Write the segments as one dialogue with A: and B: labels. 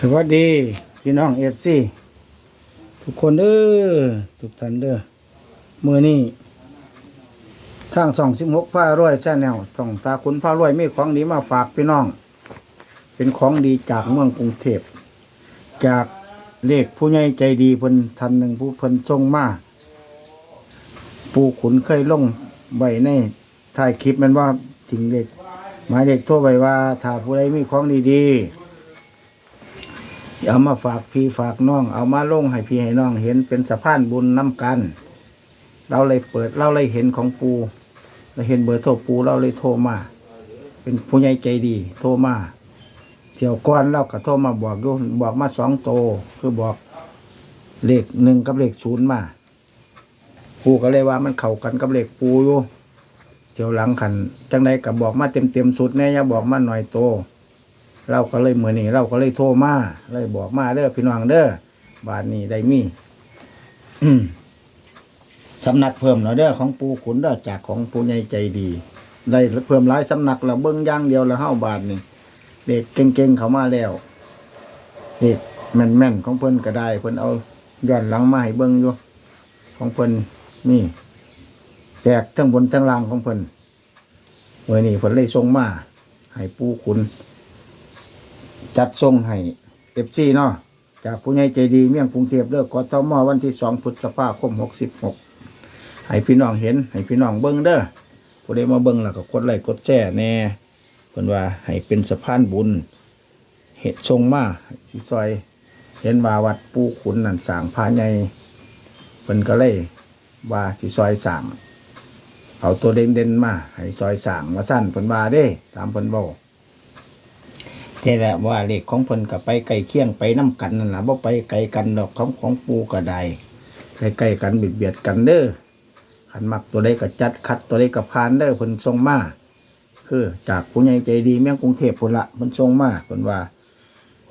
A: สวัสดีพี่น้องเอฟซีทุกคนเด้อทุกท่านเด้อมือนี้ทางสองสิบหกผ้ารวยชาแนลสองตาคุณผ้ารวยมีของดีมาฝากพี่น้อง เป็นของดีจากเมืองกรุงเทพจากเลขผู้ใหญ่ใจดีเพิ่นทันหนึ่งผู้เพิ่นทรงมาปูขุนเคยลงใบในถ่ายคลิปมันว่าถึงเด็กหมายเด็กทั่วไปว่าถ้าผู้ใดมีของดีๆ เอามาฝากพี่ฝากน้อง เอามาลงให้พี่ให้น้องเห็นเป็นสะพานบุญน้ำกัน เราเลยเปิดเราเลยเห็นของปูเราเห็นเบอร์โทรปูเราเลยโทรมา เป็นผู้ใหญ่ใจดี โทรมาเที่ยวก่อนเราก็โทรมาบอกอยู่บอกมาสองโต คือบอกเลขหนึ่งกับเลขศูนย์มาปูก็เลยว่ามันเข้ากันกับเลขปูอยู่เที่ยวหลังขันจังใดก็บอกมาเต็มเต็มสุดแน่อย่าบอกมาหน่อยโต เราก็เลยเหมือนนี่เราก็เลยโทรมาเลยบอกมาเด้อพี่น้องเด้อบาทนี้ได้มีสำนักเพิ่มหน่อยเด้อของปูขุนเด้อจากของปูใหญ่ใจดี ได้เพิ่มหลายสำนักแล้วเบิ้งย่างเดียวแล้วเฮาบาทนี่เด็กเก่งๆเขามาแล้วเด็กแม่นๆของเพิ่นก็ได้เพิ่นเอาย้อนหลังมาให้เบิ้งอยู่ของเพิ่นนี่แตกทั้งบนทั้งล่างของเพิ่นเมื่อนี้เพิ่นเลยส่งมาให้ปูขุน จัดส่งให้เอฟซีเนาะจากผู้ใหญ่ใจดีเมี่ยงกรุงเทพเลิกกทมวันที่สองพฤษภาคมหกสิบหกให้พี่น้องเห็น ให้พี่น้องเบิ้งเด้อผู้ใดมาเบิ้งแล้วก็กดไลค์กดแชร์แน่เพิ่นว่าให้เป็นสะพานบุญเหตุทรงมาสิซอย เห็นว่าวัดปูขุนนั่นสางพาใหญ่เพิ่นก็เลยว่าสิซอยสั่งเอาตัวเด่นเด่นมาให้ซอยสั่งมาสั้นเพิ่นว่าเด้ตามเพิ่นบอก แต่แหละว่าเลขของเพิ่นก็ไปไกลเคียงไปน้กันนั่นล่ะบ่ไปไกลกันดอกของของปูก็ได้ใกล้ๆกันเบียดเบียดกันเด้อขันมักตัวใดก็จัดคัดตัวใดก็ผ่านเด้อเพิ่นส่งมาคือ จากผู้ใหญ่ใจดีเมืองกรุงเทพพุ่นละเพิ่นส่งมาเพิ่นว่า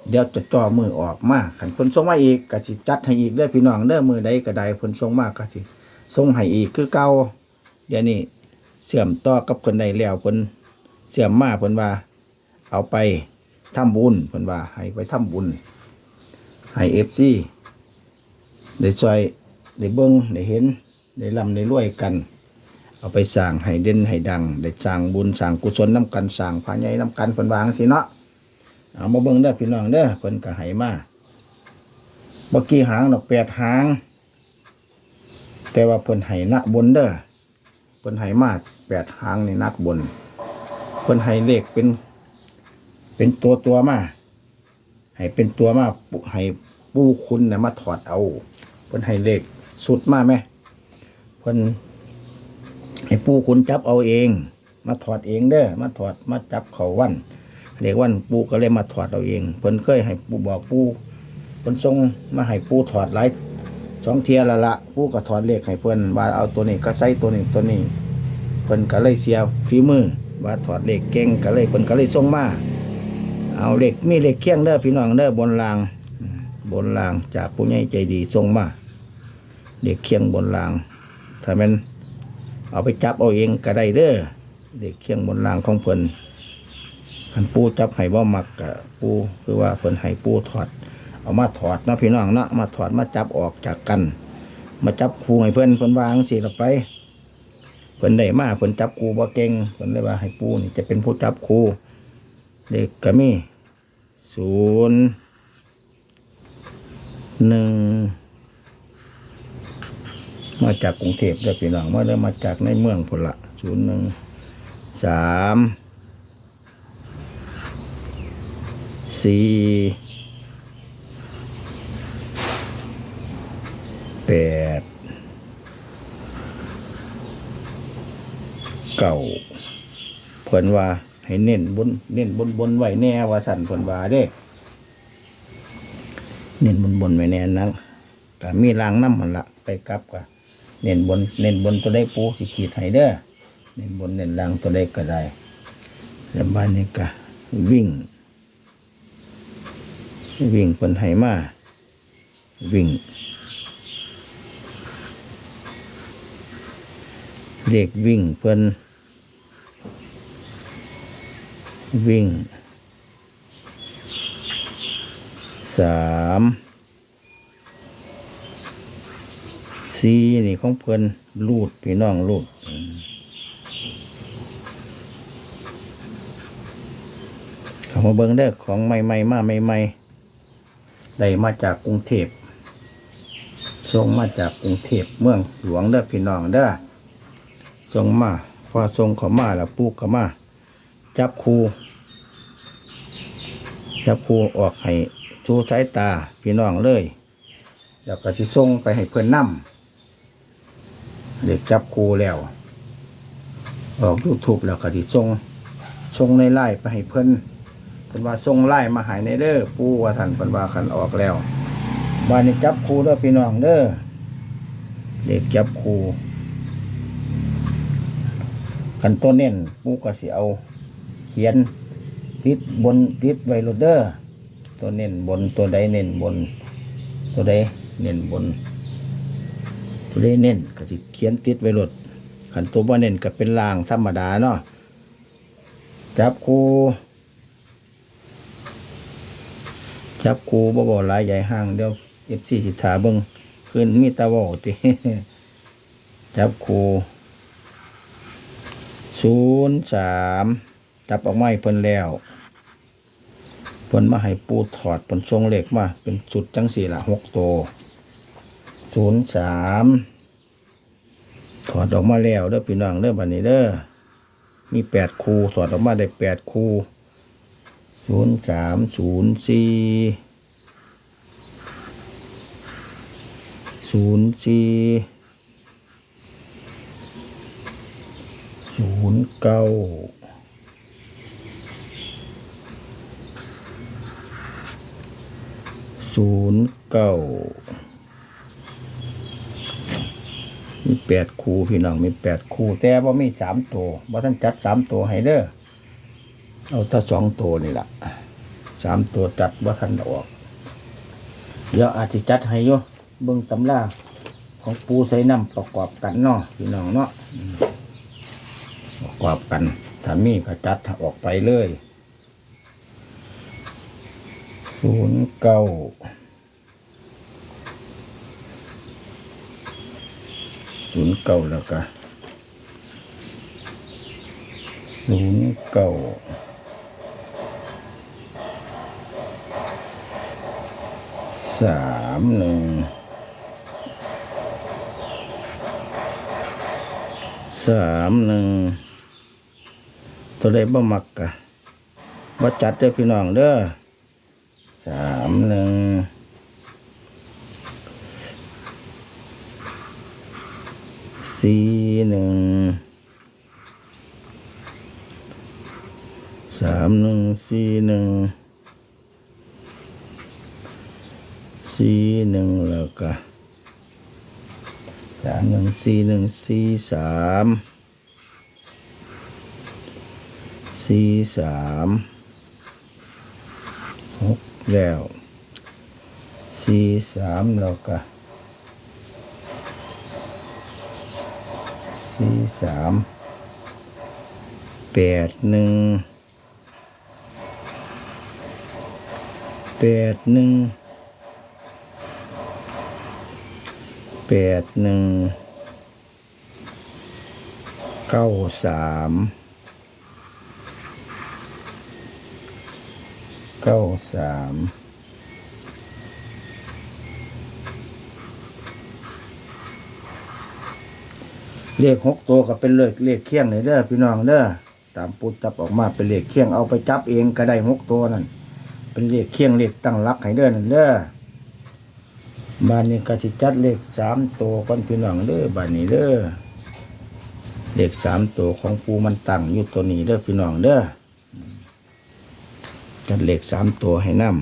A: เดี๋ยวจะจ่อมือออกมาขันเพิ่นส่งมาอีกก็สิจัดให้อีกเด้อพี่น้องเด้อมือใดก็ได้เพิ่นส่งมาก็สิส่งให้อีกคือเก่าเดี๋ยวนี้เสื่อมต่อกับคนใดแล้วเพิ่นเสื่อมมาเพิ่นว่า เอาไป ทำบุญเพิ่นว่า ให้ไปทำบุญ ให้ FC ได้ช่วยได้เบิ่งได้เห็นได้ร่ำได้รวยกัน เอาไปสร้างให้เด่นให้ดัง ได้สร้างบุญสร้างกุศลน้ำกันสร้างพาใหญ่น้ำกันเพิ่นวาจั่งสิเนาะเอามาเบิ่งเด้อพี่น้องเด้อเพิ่นก็ให้มาบ่อกี่หางดอกแปดหาง แต่ว่าเพิ่นให้นักบนเด้อเพิ่นให้มาแปดหางนี่นักบนเพิ่นให้เลขเป็น เป็นตัวตัวมาให้เป็นตัวมาให้ปูคุณน่ะมาถอดเอาเพิ่นให้เลขสุดมาไหมเพิ่นให้ปูคุณจับเอาเอง มาถอดเองเด้อมาถอดมาจับเขาวันเด็กวันปูก็เลยมาถอดเอาเองเพิ่นเคยให้ปูบอกปูเพิ่นส่งมาให้ปูถอดหลายสองเทียละละปูก็ถอดเลขให้เพิ่นว่าเอาตัวนี้ก็ใส่ตัวนี้ตัวนี้เพิ่นก็เลยเสียฝีมือว่าถอดเลขเก่งก็เลยเพิ่นก็เลยส่งมา เอาเลขมีเลขเคียงเด้อพี่น้องเด้อบนราง บนรางจากผู้ใหญ่ใจดีส่งมาเลขเคียงบนราง ถ้ามันเอาไปจับเอาเองก็ได้เด้อเลขเคียงบนรางของเพิ่นคันปูจับไห้บ่มักกะปูคือว่าเพิ่นไห้ปูถอด เอามาถอดนะพี่น้องเนาะมาถอดมาจับออกจากกัน มาจับคูให้เพิ่นเพิ่นวางสิละไปเพิ่นได้มาเพิ่นจับคูบ่เก่งเพิ่นเลยว่าให้ปูนี่จะเป็นผู้จับคูเด็กก็มี ศูนย์หนึ่งมาจากกรุงเทพเด้พี่น้องมาได้มาจากในเมืองพุ่นละศูนย์หนึ่งสามสี่แปดเก้าเพิ่นว่า ให้เน้นบนเน้นบนบนไว้แน่ว่าสั่นเพิ่นว่าเด้เน้นบนบนไว้แน่นังก็มีรางน้ำมันละไปกลับก็เน้นบนเน้นบนตัวได้ปูสิขีดให้เด้อเน้นบนเน้นล่างตัวได้ก็ได้แล้วบ้านนี้ก็วิ่ง วิ่งเพิ่นให้มาวิ่งเด็กวิ่งเพิ่น วิ่งสามสี่นี่ของเพิ่นรูดพี่น้องรูดเขามาเบิ่งได้อของใหม่ๆมาใหม่ๆได้มาจากกรุงเทพส่งมาจากกรุงเทพเมืองหลวงเด้อพี่น้องเด้อส่งมาพอส่งเขามาแล้วปลูกเขามา จับคูจับคูออกให้สู่สายตาพี่น้องเลยแล้วก็สิส่งไปให้เพื่อนนำเด็กจับคูแล้ว ออกยูทูบแล้วก็สิส่งส่งในไล่ไปให้เพื่อนเพิ่อนว่าส่งไล่มาหายในเด้อปูว่าท่านเพิ่อนว่าคันออกแล้วบ้านนี้จับคูเด้อพี่น้องเด้อเด็กจับครูคันตัวเน้นปูก็สิเอา เขียนติดบนติดไวโรเดอร์ตัวเน้นบนตัวใดเน้นบน ตัวใดเน้นบน ตัวใดเน้นก็สิเขียนติดไวโรดขันตัวบ่เน้นก็เป็นลางธรรมดาเนาะจับคูจับคูบ่บ่หลายใหญ่ห้างเดี๋ยวเอฟซีสิถาเบิ่งขึ้นมีตาเวาติจับคูศูนย์สาม จับออกมาให้เพิ่นแล้วเพิ่นมาให้ปูถอดเพิ่นทรงเหล็กมาเป็นสุดจังสี่ละหกตัวศูนย์สามถอดออกมาแล้วเด้อพี่น้องเด้อบัดนี้เด้อมีแปดคูถอดออกมาได้แปดคูศูนย์สามศูนย์สี่ศูนย์สี่ศูนย์เก้า ศูนย์เก้ามีแปดคู่พี่น้องมีแปดคู่ แต่ว่ามีสามตัวว่าท่านจัดสามตัวให้เด้อเอาถ้าสองตัวนี่แหละสามตัวจัดว่าท่านออก เดี๋ยวอาจจะจัดให้โยเบิ่งตำราของปูใส่น้ำประกอบกันเนาะพี่น้องเนาะประกอบกันถ้ามีก็จัดออกไปเลย ศูนย์เก้าศูนย์เก้าแล้วก็ศูนย์เก้าสามหนึ่งสามหนึ่งตัวใดบ่มักกะบ่จัดเด้อพี่น้องเด้อามหนึ่งสี่หนึ่งสามหนึ่งสี่หนึ่งสี่หนึ่งแล้วก็สามหนึ่งสี่หนึ่งสี่สามสี่สามหกแล้ว สี่สามแล้วก็สี่สามแปดหนึ่งแปดหนึ่งแปดหนึ่งเก้าสามเก้าสาม เลขหกตัวก็เป็นเลขเลขเคียงเลยเด้อพี่น้องเด้อตามปูจับออกมาเป็นเลขเคียงเอาไปจับเองก็ได้หกตัวนั่นเป็นเลขเคียงเลขตั้งรักให้เด้อนั่นเด้อบ้านนี้ก็สิจัดเลขสามตัวก่อนพี่น้องเด้อบ้านนี้เด้อเลขสามตัวของปูมันตั้งอยู่ตัวนี้เด้อพี่น้องเด้อจัดเล็กสามตัวให้นำ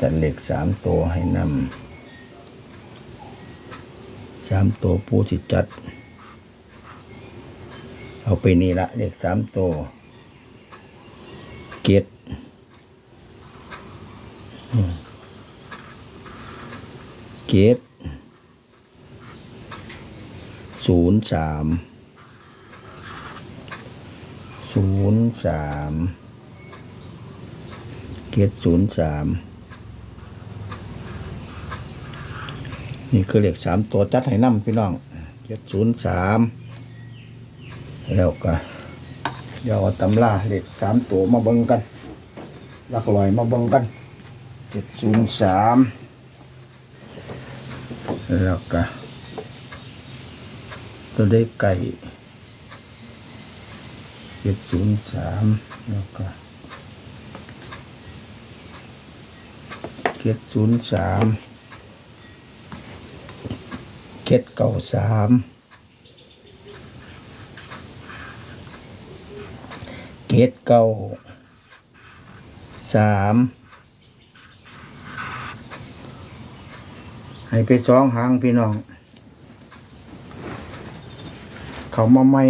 A: จัดเล็กสามตัวให้นำ สามตัวปูสิจัด เอาไปนี่ละเล็กสามตัวเกตเกตศูนย์สามศูนย์สามเจ็ดศูนย์สาม นี่คือเลขสามตัวจัดให้น้ำพี่น้องเจ็ดศูนย์สามแล้วก็เดี๋ยวเอตำราเลขสามตัวมาเบิ่งกันลักลอยมาเบิ่งกันเจ็ดศูนย์สามแล้วก็ตัวได้ไก่เจ็ดศูนย์สามแล้วก็เจ็ดศูนย์สาม เจ็ดเก้าสามเจ็ดเก้าสามให้ไปสองหางพี่น้อง เขามาใหม่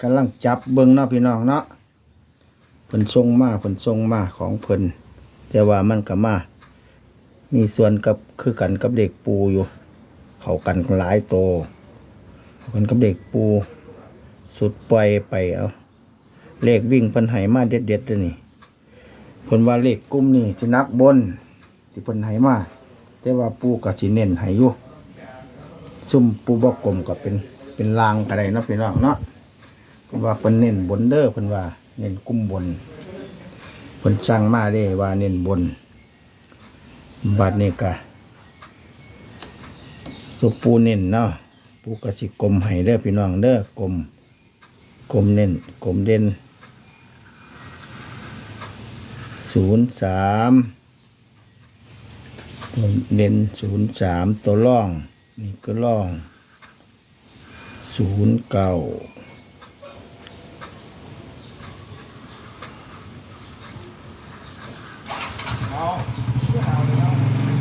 A: กำลังจับเบิ้งเนาะพี่น้องเนาะเพิ่นทรงมาเพิ่นทรงมาของเพิ่นแต่ว่ามันก็มา มีส่วนกับคือกันกับเด็กปูอยู่ เขากันหลายโตกันกับเด็กปูสุดปล่อยไปเอาเลขวิ่งเพิ่นไหมาเด็ดเด็ดเด้อนี่เพิ่นว่าเลขกลุ่มนี่สินักบน ที่เพิ่นไหมาแต่ว่าปูก็สิเน้นให้อยู่ซุ่มปูบ่กลมก็เป็นเป็นลางก็ได้เนาะพี่น้องเนาะเพิ่นว่าเพิ่นเน้นบนเด้อเพิ่นว่าเน้นกลุ่มบนเพิ่นสั่งมาเด้ว่าเน้นบนบัดนี้ก็ สุปูเน้นเนาะปูกระสิกลมให้เด้อพี่น้องเด้อกลมกลมเน้นกลมเด่นศูนย์สามเน้นศูนย์สามตัวล่องนี่ก็ล่องศูนย์เก้า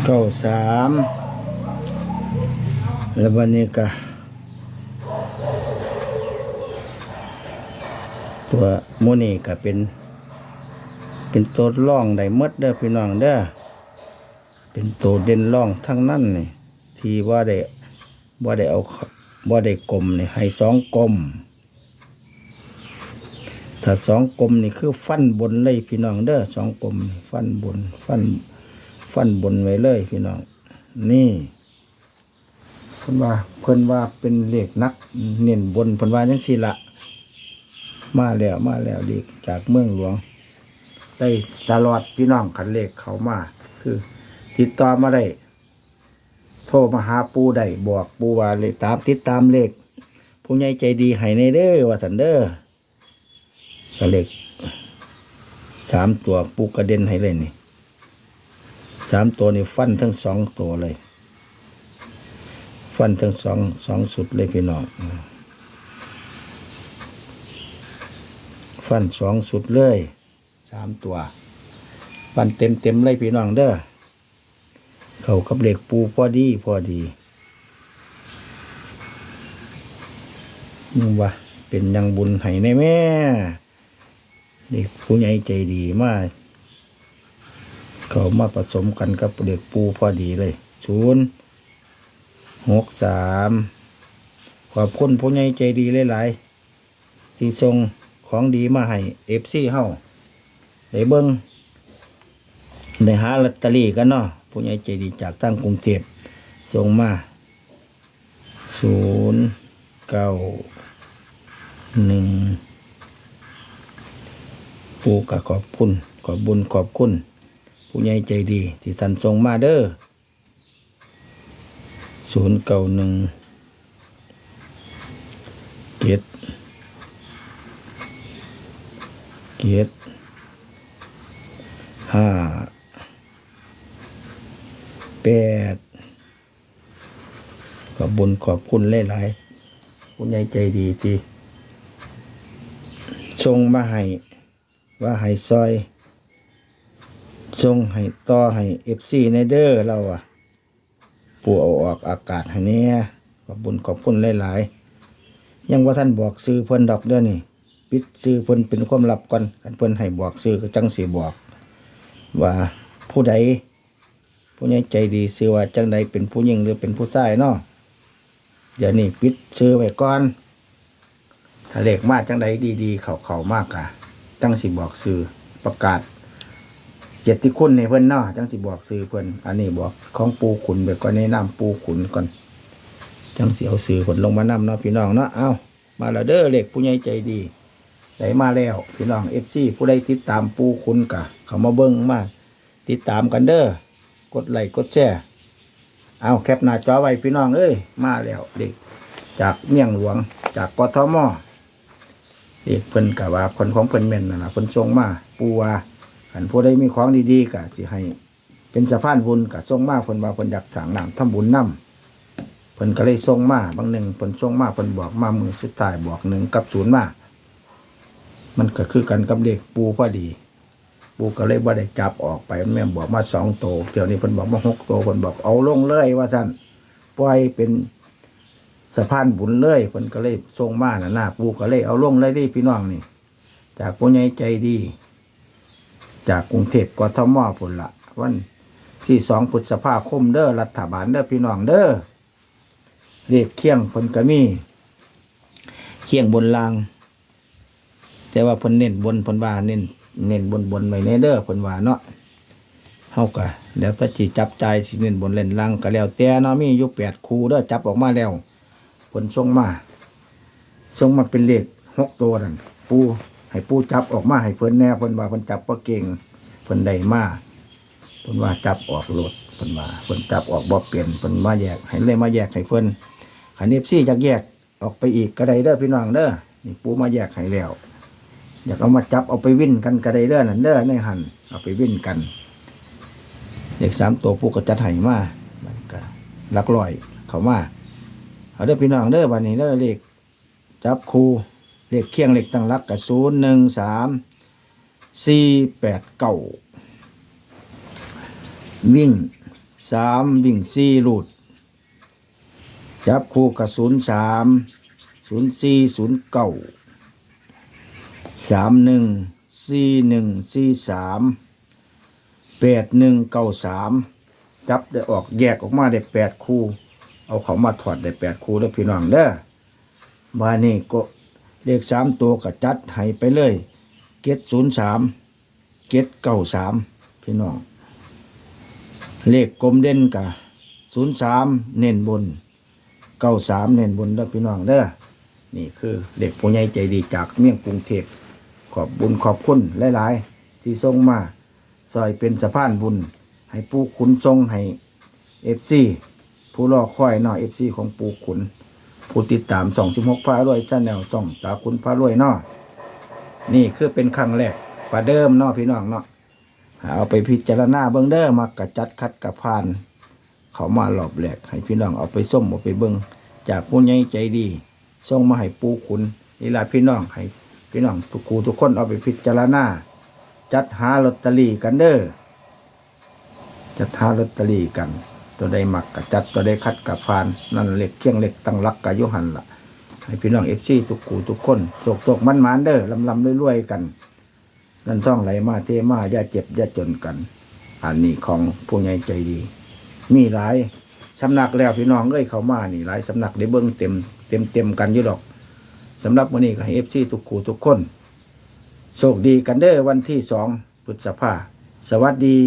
A: เก้าสาม แล้ววันนี้ก็ตัวโมนี่ก็เป็น เป็นตัวร่องได้มดเด้อพี่น้องเด้อเป็นตัวเด่นร่องทั้งนั้นนี่ที่ว่าได้ว่าได้เอาว่าได้กลมนี่ให้สองกลมถ้าสองกลมนี่คือฟันบนเลยพี่น้องเด้อสองกลมฟันบนฟันฟันบนไว้เลยพี่น้อง นี่ พิ่นว่าเพิ่นว่าเป็นเหลขนัก เน้นบนเพิ่นว่าจังซี่ละมาแล้วมาแล้วเลขจากเมืองหลวง ได้ตลอดพี่น้องคันเลขเขามา คือ ติดต่อมาได้โทรมาหาปูได้บอกปูว่าเลขตามติดตามเลขผู้ใหญ่ใจดีให้ในเด้อว่าสันเด้อก็เลขสามตัวปูกระเด็นให้เลยนี่สามตัวนี่ฟันทั้งสองตัวเลย ฟันทั้งสองสองสุดเลยพี่น้องฟันสองสุดเลยสามตัว ฟันเต็มเต็มเลยพี่น้องเด้อเขากับเหล็กปูพอดีพอดีนึกว่าเป็นยังบุญให้ในแม่เด็กผู้ใหญ่ใจดีมากเขามาผสมกันกับเด็กปูพอดีเลยศูนย์ หกสามขอบคุณผู้ใหญ่ใจดีหลายๆที่ส่งของดีมาให้เอฟซีเฮาได้เบิ้งได้หาลอตเตอรี่กันเนาะผู้ใหญ่ใจดีจากตั้งกรุงเทพส่งมาศูนย์เก้าหนึ่งปูกะขอบคุณ ขอบบุญขอบคุณ ผู้ใหญ่ใจดี ที่ท่นส่งมาเด้อ ศูนย์เก้าหนึ่งเจ็ดเจ็ดห้าแปดขอบุญขอบคุณหลายๆคุณยายใจดีจีส่งมาให้ว่าให้ซอยส่งให้ต่อให้เอฟซีในเด้อเราอะ ปูเอาออกอากาศให้เนี่ยขอบบุญขอบคุณหลายๆ ยังว่าท่านบอกซื้อเพิ่นดอกเด้อนี่ปิดซื้อเพิ่นเป็นความลับก่อนคันเพิ่นให้บอกซื้อก็จังสิบอก ว่าผู้ใดผู้ใหญ่ใจดีซื้อว่าจังใดเป็นผู้หญิงหรือเป็นผู้ชายเนาะเดี๋ยวนี้ปิดซื้อไว้ก่อนถ้าเลขมากจังใดดีๆ เขาเขามากอะจังสิบอกซื้อประกาศ กียรติคุณในเพิ่อนเนาะจังสิบอกซื้อเพิ่อนอันนี้บอกของปูขุนไปก่อนแนะนำปูขุนก่อนจังสิเอาซื้อเพิ่นลงมานำเนาะพี่น้องเนาะเอามาแล้วเด้อเลขผู้ใหญ่ใจดีได้มาแล้วพี่น้อง FC ผู้ใดติดตามปูขุนกะ เขามาเบิ่งมาติดตามกันเด้อกดไลค์กดแชร์เอาแคปหน้าจอไว้พี่น้องเอ้ยมาแล้วเด็กจากเมียงหลวงจากกทมเด็กเพิ่นกะว่าคนของเพิ่นแม่นนั่นะเพิ่นส่งมาปูว่า ขันผู้ใดมีของดีๆก็สิให้ เป็นสะพานบุญก็ส่งมาเพิ่นว่าเพิ่นอยากสร้างน้ำทำบุญนํเพิ่นก็เลยส่งมาบางหนึ่งเพิ่นส่งมาเพิ่นบอกมามือสุดท้ายบอกหนึ่งกับศูนย์มามันก็คือกันกับเลขปูพอดี ปูก็เลยบ่าได้จับออกไปแม่บอกมาสองโตวเดี๋ยวนี้เพิ่นบอกมาหกโตวเพิ่นบอกเอาลงเลยว่าซั่นปล่อยเป็นสะพานบุญเลยเพิ่นก็เลยส่งมาน่ะนะปูก็เลยเอาลงเลยเดิพี่น้องนี่ จากผู้ใหญ่ใจดี จากกรุงเทพกทมพุ่นละวันที่สองพฤษภาคมเด้อรัฐบาลเด้อพี่น้องเด้อเรียกเคียงพิ่นกมีเคียงบนลาง แต่ว่าพนเน้นบนพนว่าเน้นเน้นบนบนไว้ในเด้อพนว่าเนาะเฮาก็แล้วแต่สิจับใจสิเน้นบนเล่นลางก็แล้วแต่เนาะมีอยู่แปดคูเด้อจับออกมาแล้วพิ่นส่งมาส่งมาเป็นเลขหกตัวนั่นปู ให้ปูจับออกมาให้เพิ่นแน่เพิ่นว่าเพิ่นจับบ่เก่งเพิ่นได้มาเพิ่นว่าจับออกโลดเพิ่นว่าเพิ่นจับออกบ่เปลี่ยนเพิ่นมาแยก ให้เลยมาแยกให้เพิ่นคัน FC อยากแยกออกไปอีกก็ได้เด้อพี่น้องเด้อนี่ปูมาแยกให้แล้วอยากเอามาจับเอาไปวิ่นกันก็ได้เด้อนั่นเด้อในหันเอาไปวิ่นกันเลขสามตัวปูก็จัดให้มามันก็ลักร้อยเขามาเอาเด้อพี่น้องเด้อวันนี้เด้อเลขจับครู เลขเคียงเลขตั้งรักกับศูนย์หนึ่งสามสี่แปดเก้าวิ่งสามวิ่งสี่รูดจับคู่กับศูนย์สามศูนย์สี่ศูนย์เก้าสามหนึ่งสี่หนึ่งสี่สามแปดหนึ่งเก้าสามจับได้ออกแยกออกมาได้แปดคู่ เอาเขามาถอดได้แปดคู่แล้วพี่น้องเด้อบานี่ก็ เลขสามตัวก็จัดให้ไปเลย เกตศูนย์สามเกตเก้าสามพี่น้อง เลขกลมเด่นกะศูนย์สามเน้นบนเก้าสามเน้นบนเด้อพี่น้องเด้อนี่คือเด็กผู้ใหญ่ใจดีจากเมี่ยงกรุงเทพขอบบุญขอบคุณหลาย ๆ ที่ส่งมาซอยเป็นสะพานบุญ ให้ปูขุนทรงให้เอฟซีผู้รอคอยเนาะเอฟซีของปูขุน ผู้ติดตามสองสิบหกพารวยชาแนลส่องตาคุณพารวยเนาะนี่คือเป็นครั้งแรกประเดิมเนาะพี่น้องเนาะเอาไปพิจารณาเบิ้งเด้อมากระจัดคัดกระพาน เขามาหลอบแหลกให้พี่น้องเอาไปส้มเอาไปเบิ้งจากผู้ใหญ่ใจดีส่งมาให้ปูขุนนี่ละพี่น้องให้พี่น้องทุกคูทุกคนเอาไปพิจารณาจัดหาลอตเตอรี่กันเด้อจัดหาลอตเตอรี่กัน ตัวใดหมักกะจัดตัวใดคัดกะพาน นั่นเล็กเคียงเล็กตั้งรักกะยุหันละให้พี่น้องเอฟซีทุกกูทุกคนโศกโศกมันมันเด้อลำลำรวยๆกันเงินท่องไหลมาเทมาอย่าเจ็บอย่าจนกัน อันนี้ของผู้ใหญ่ใจดี มีหลายสำนักแล้วพี่น้องเอ้ยเขามานี่หลายสำนักได้เบิ้งเต็มเต็มเต็มกันอยู่ดอกสำหรับวันนี้ก็ให้เอฟซีทุกกูทุกคนโชคดีกันเด้อวันที่สองพฤษภาสวัสดี